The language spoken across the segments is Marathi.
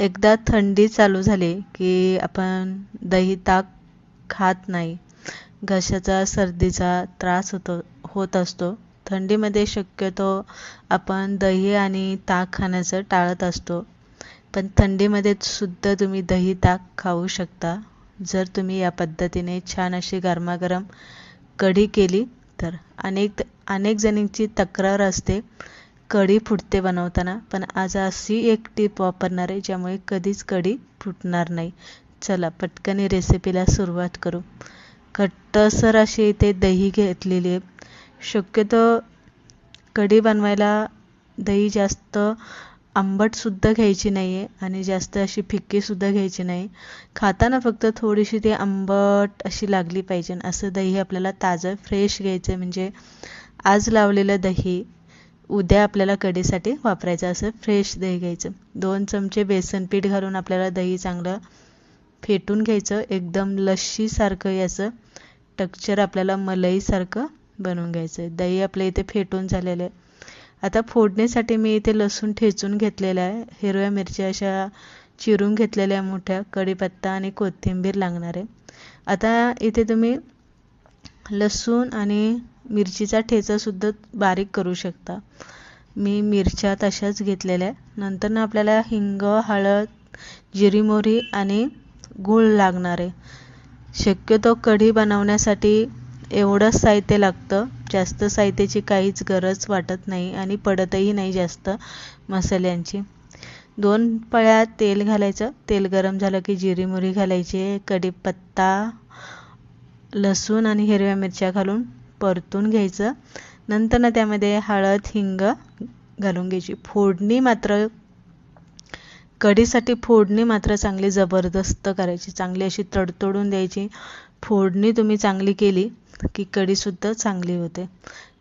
एकदा थंडी चालू झाली की आपण दही ताक खात नाही. घशाचा सर्दीचा त्रास होतो होत असतो. थंडीमध्ये शक्यतो आपण दही आणि ताक खाण्याचं टाळत असतो. पण थंडीमध्ये सुद्धा तुम्ही दही ताक खाऊ शकता. जर तुम्ही या पद्धतीने छान अशी गरमागरम कढी केली तर अनेक अनेक जणींची तक्रार असते. कढी फुटते बनवताना पण आज अशी एक टीप वापरणार आहे ज्यामुळे कधीच कढी फुटणार नाही. चला पटकन रेसिपीला सुरुवात करू. घट्टसर अशी इथे दही घेतलेली आहे. शक्यतो कढी बनवायला दही जास्त आंबटसुद्धा घ्यायची नाही आहे आणि जास्त अशी फिक्कीसुद्धा घ्यायची नाही. खाताना फक्त थोडीशी ती आंबट अशी लागली पाहिजे. असं दही आपल्याला ताजं फ्रेश घ्यायचं म्हणजे आज लावलेलं दही उद्या आपल्याला कढीसाठी वापरायचं असं फ्रेश दही घ्यायचं. दोन चमचे बेसन पीठ घालून आपल्याला दही चांगलं फेटून घ्यायचं. एकदम लस्सीसारखं याचं टक्चर आपल्याला मलईसारखं बनवून घ्यायचं दही आपल्या इथे फेटून झालेलं आहे. आता फोडणीसाठी मी इथे लसूण ठेचून घेतलेला आहे. हिरव्या मिरच्या अशा चिरून घेतलेल्या मोठ्या कढीपत्ता आणि कोथिंबीर लागणार आहे. आता इथे तुम्ही लसूण आणि मिरचीचा ठेचासुद्धा बारीक करू शकता. मी मिरच्या तशाच घेतलेल्या नंतर ना आपल्याला हिंग हळद जिरी मोहरी आणि गूळ लागणार आहे. शक्यतो कढी बनवण्यासाठी एवढंच साहित्य लागतं. जास्त साहित्याची काहीच गरज वाटत नाही आणि पडतही नाही जास्त मसाल्यांची. दोन पळ्या तेल घालायचं. तेल गरम झालं की जिरी मोहरी घालायची. कढीपत्ता लसूण आणि हिरव्या मिरच्या घालून परतून घ्यायचं. नंतर ना त्यामध्ये हळद हिंग घालून घ्यायची. फोडणी मात्र कढीसाठी फोडणी मात्र चांगली जबरदस्त करायची. चांगली अशी तडतडून द्यायची. फोडणी तुम्ही चांगली केली की कढीसुद्धा चांगली होते.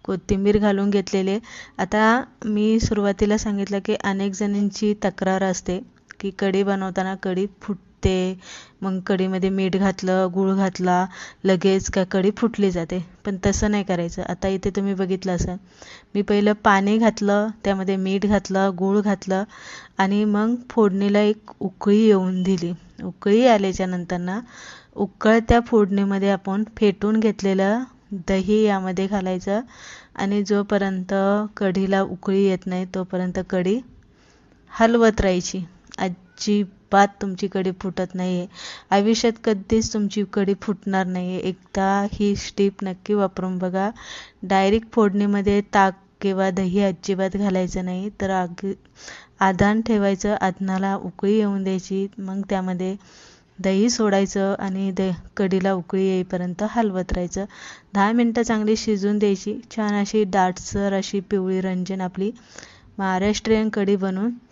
कोथिंबीर घालून घेतलेले. आता मी सुरुवातीला सांगितलं की अनेक जणींची तक्रार असते की कढी बनवताना कढी फुटते मग कढीमध्ये मीठ घातलं गूळ घातला लगेच का कढी फुटली जाते. पण तसं नाही करायचं. आता इथे तुम्ही बघितलं असाल. मी पहिलं पाणी घातलं त्यामध्ये मीठ घातलं गूळ घातलं आणि मग फोडणीला एक उकळी येऊन दिली. उकळी आल्याच्यानंतर ना उकळत्या फोडणीमध्ये आपण फेटून घेतलेलं दही यामध्ये घालायचं आणि जोपर्यंत कढीला उकळी येत नाही तोपर्यंत कढी हलवत राहायची. अजिबात तुमची कढी फुटत नाही आहे आयुष्यात कधीच तुमची कढी फुटणार नाही आहे एकदा ही स्टीप नक्की वापरून बघा. डायरेक्ट फोडणीमध्ये ताक किंवा दही अजिबात घालायचं नाही. तर आग आधान ठेवायचं आधनाला उकळी येऊन द्यायची. मग त्यामध्ये दही सोडायचं आणि द कढीला उकळी येईपर्यंत हलवत राहायचं. दहा मिनटं चांगली शिजून द्यायची. छान अशी दाटसर अशी पिवळी रंजन आपली महाराष्ट्रीयन कढी बनून